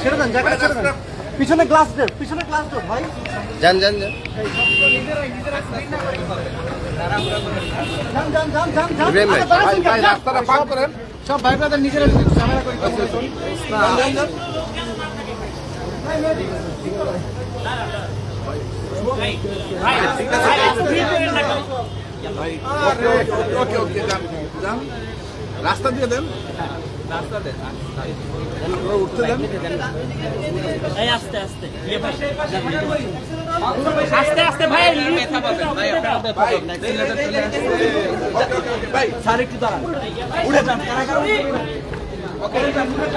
ছেড়ে দেন জ্যাকেট পিছনে গ্লাস দে পিছনে গ্লাস দেব ভাই যান যান যান সব ভাই ব্রাদার নিজেরা ঝামেলা করি ওকে ওকে ওকে যান রাস্তা দিয়ে দেন। উঠতে দেন। আস্তে আস্তে। আস্তে আস্তে ভাই স্যার একটু দাঁড়ান। উড়ে যান। উড়ে যান উড়ে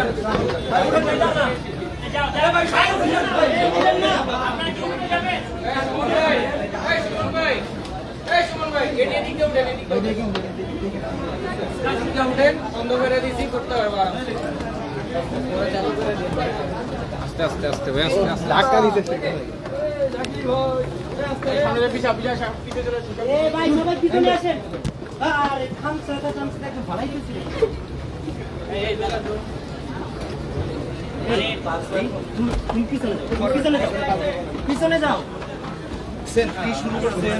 আস্তে আস্তে আস্তে ধাক্কা দিতেছে। পিছনে যাও পিছনে যাও। করছেন কি শুরু করছেন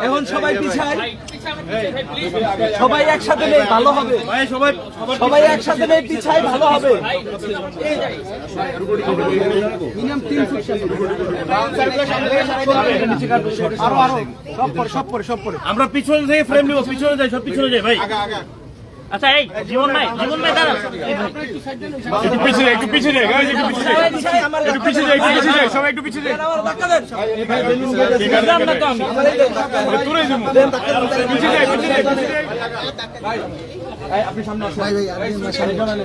এখন সবাই পিছায় সবাই একসাথে নেই ভালো হবে সবাই সবাই একসাথে নেই পিছায় ভালো হবে আরও আরও সব পরে সব পরে সব পরে আমরা পিছনে যাই ফ্রেম নিব পিছনে যাই সব পিছনে যাই ভাই আচ্ছা এই জীবন ভাই জীবন ভাই দাঁড়ান একটু পিছিয়ে একটু পিছিয়ে যাই গাইজ একটু পিছিয়ে যাই। একটু পিছিয়ে যাই একটু পিছিয়ে যাই সবাই একটু পিছিয়ে যাই। ঠিক আছে আমরা তো আমি তুই যাব পিছিয়ে যাই পিছিয়ে যাই আপনি সামনে আসেন। ভাই ভাই আপনি সামনে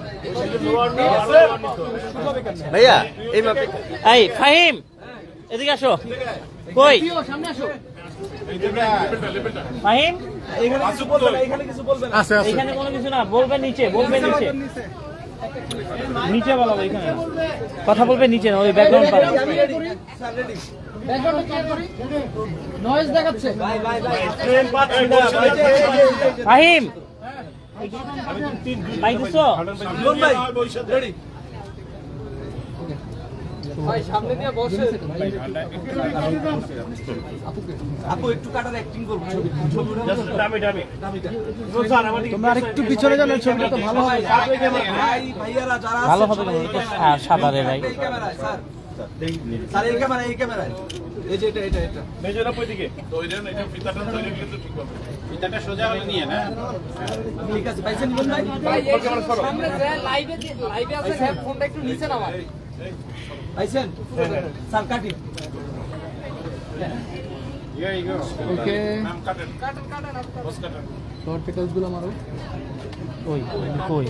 ভাইয়া এই মাপে এই ফাহিম এদিকে আসো। কই? ফাহিম এখানে কিছু বলবেন এখানে কোনো কিছু না বলবে নিচে বলবে নিচে। নিচে বলা এখানে কথা বলবে নিচে না ওই ব্যাকগ্রাউন্ড পাবে। ফাহিম ভাই দিছো ভাই। রেডি। আপু একটু কাটার অ্যাক্টিং করব ছবি ছবি দামি দামি। তোমরা আরেকটু পিছনে যাও ছবিটা তো ভালো হবে। ভাই ভাইয়ারা যারা ভালো হবে না সাদা রে ভাই। এটা এটা সোজা নিয়ে না? ঠিক আছে মারো। ওই ওই।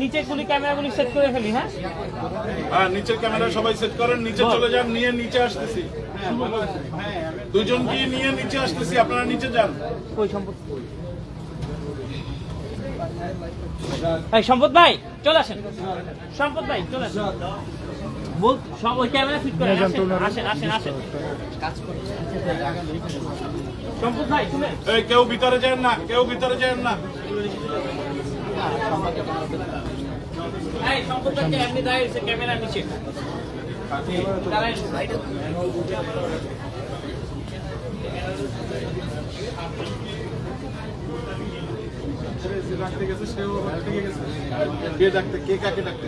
নিচে গুলি ক্যামেরাগুলি সেট করে ফেলি হ্যাঁ? হ্যাঁ নিচের ক্যামেরা সবাই সেট করেন নিচে চলে যান নিয়ে নিচে আসতেছি। দুজন কি নিয়ে নিচে আসতেছি আপনারা নিচে যান। ওই এই সম্পদ ভাই চলে আসেন। সম্পদ ভাই চলে আসেন। বল সব ওই ক্যামেরা ফিট করে আসেন আসেন আসেন সম্পদ ভাই শুনেন। এই কেউ ভিতরে যান না কেউ ভিতরে যান না। এই সম্পদ ভাই এমনি দাঁড়িয়ে আছে ক্যামেরার নিচে। দাঁড়ায় আছে। কে ডাকতে কে কাকে ডাকতে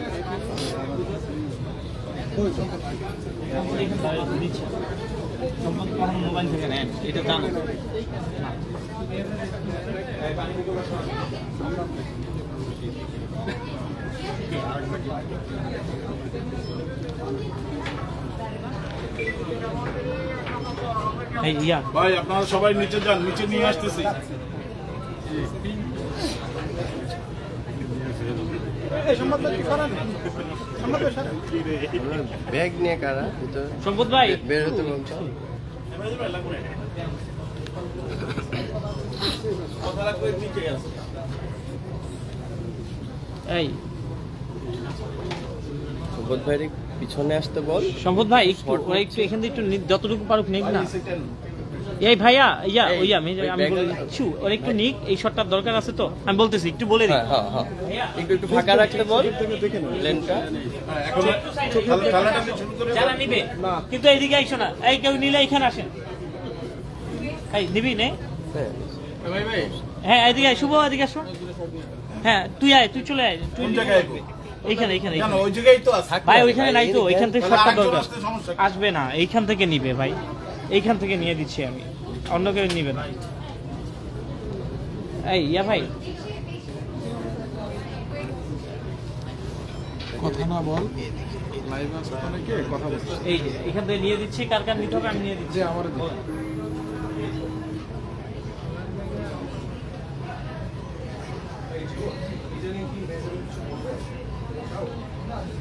মোবাইল থেকে নেন এটা জানো ভাই আপনারা সবাই নিচে যান নিচে নিয়ে আসতেছি। ব্যাগ নিয়ে কারা? সম্পদ ভাই। বের হতে বলছো? এই। সুবোধ ভাইয়ের পিছনে আসতে বল। সম্পদ ভাই একটু একটু এখান থেকে একটু যতটুকু পারুক নিক না। এই ভাইয়া ইয়া ওইয়া আমি আমি ব্যাগ- বলে দিচ্ছি ওরা একটু নিক এই শটটার দরকার আছে তো। আমি বলতেছি একটু বলে দিই। হ্যাঁ হ্যাঁ হ্যাঁ। একটু একটু ফাঁকা রাখতে বল। লেনটা। এখন ঠেলাঠালি শুরু করে যারা নিবে। কিন্তু এইদিকে আইসো না। এই কেউ নিলে এখানে আসেন। এই নিবি নে। হ্যাঁ হ্যাঁ এদিকে আয় শুভ এদিকে আসো। হ্যাঁ তুই আয় তুই চলে আয়। তুই জায়গায় এইখানে এইখানে ওই জায়গায় তো ভাই ওইখানে নাই তো এইখান থেকে আরেকজন দরকার? আসবে না এইখান থেকে নিবে ভাই। এইখান থেকে নিয়ে দিচ্ছি আমি। অন্য কেউ নিবে না। এই ইয়া ভাই। কথা না বল। এই যে এখান থেকে নিয়ে দিচ্ছি কার কার নিতে হবে আমি নিয়ে দিচ্ছি।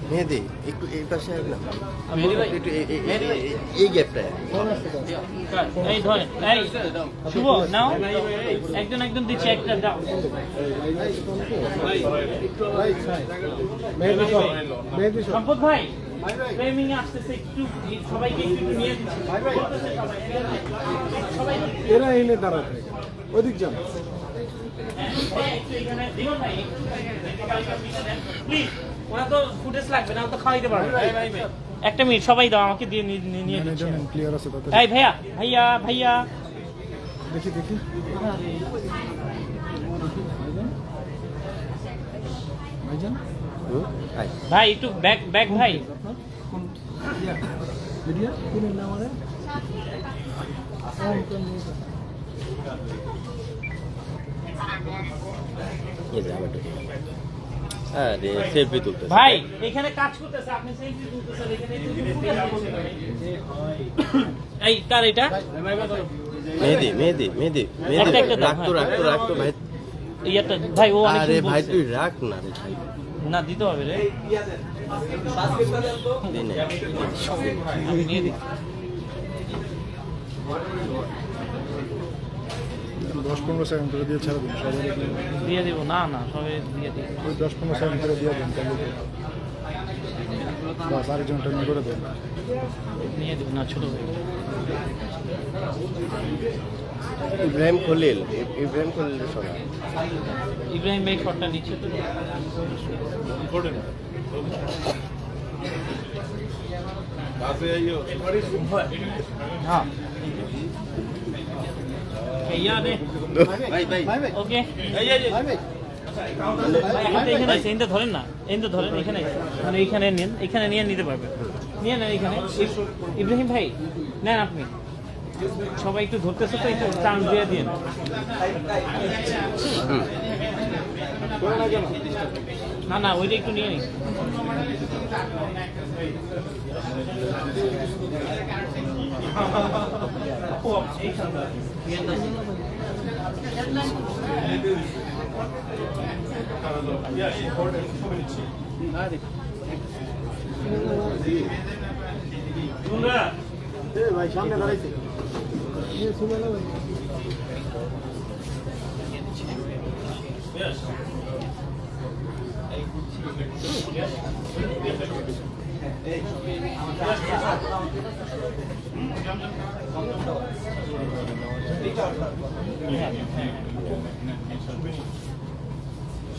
মেহেদি একটু এই পাশে না। মেহেদি ভাই। একটু এই- ধরেন এই শুভ নাও। একজন একজন দিচ্ছি একটা দাও। সম্পদ ভাই ফ্রেমিং আসতেছে একটু সবাইকে একটু একটু নিয়ে দিচ্ছি। বলতেছে সবাই, সবাই এরা এনে দাঁড়াতে ওদিক যান। প্লিজ ওরা তো ফুটেজ লাগবে না তো খাওয়াইতে পারবে। একটা মিনিট সবাই দাও আমাকে দিয়ে নিয়ে। ক্লিয়ার আছে তাতে এই ভাইয়া ভাইয়া ভাইয়া। দেখি দেখি। ভাইজান? ভাই একটু ব্যাক ব্যাক ভাই। মিডিয়া? কোনের নাম এই যে আবার ঢুকে গেল। আরে সেলফি তুলতে ভাই এখানে কাজ করতেছে আপনি সেলফি তুলতেছেন এখানে এই কার এটা? মেহেদি মেহেদি মেহেদি মেহেদি। একটা একটা দাও, রাখ তো হ্যাঁ। রাখ তো রাখ তো ভাই। ইয়াটা ভাই ও আরে ভাই তুই রাখ না রে ভাই। না দিতে হবে রে। দে নে। আমি নিয়ে দিই দশ পনেরো সেকেন্ড করে দিয়ে ছেড়ে দিন সবাই দিয়ে দিব না না সবাই দিয়ে দিই। ওই দশ পনেরো সেকেন্ড করে দিয়ে দেন তাহলে বাস আরেকজন ট্রেনিং করে দেন। নিয়ে দিব না ছোট ভাই। ইব্রাহিম খলিল ইব্রাহিম খলিল শোনা ইব্রাহিম ভাই শটটা নিচ্ছে তো। কাছে আইও হ্যাঁ। ইয়া দে ওকে ভাই এখানে এখানে ধরেন না এখানে ধরেন এখানে মানে এইখানে নেন এখানে নিয়ে নিতে পারবেন নিয়ে নেন এখানে। ইব- ইব্রাহিম ভাই নেন আপনি। সবাই একটু ধরতেছে তো একটু চান্স দিয়ে দিন না না ওইটা একটু নিয়ে নিন। সামনে দাঁড়াইছে Yes.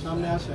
সামনে আছে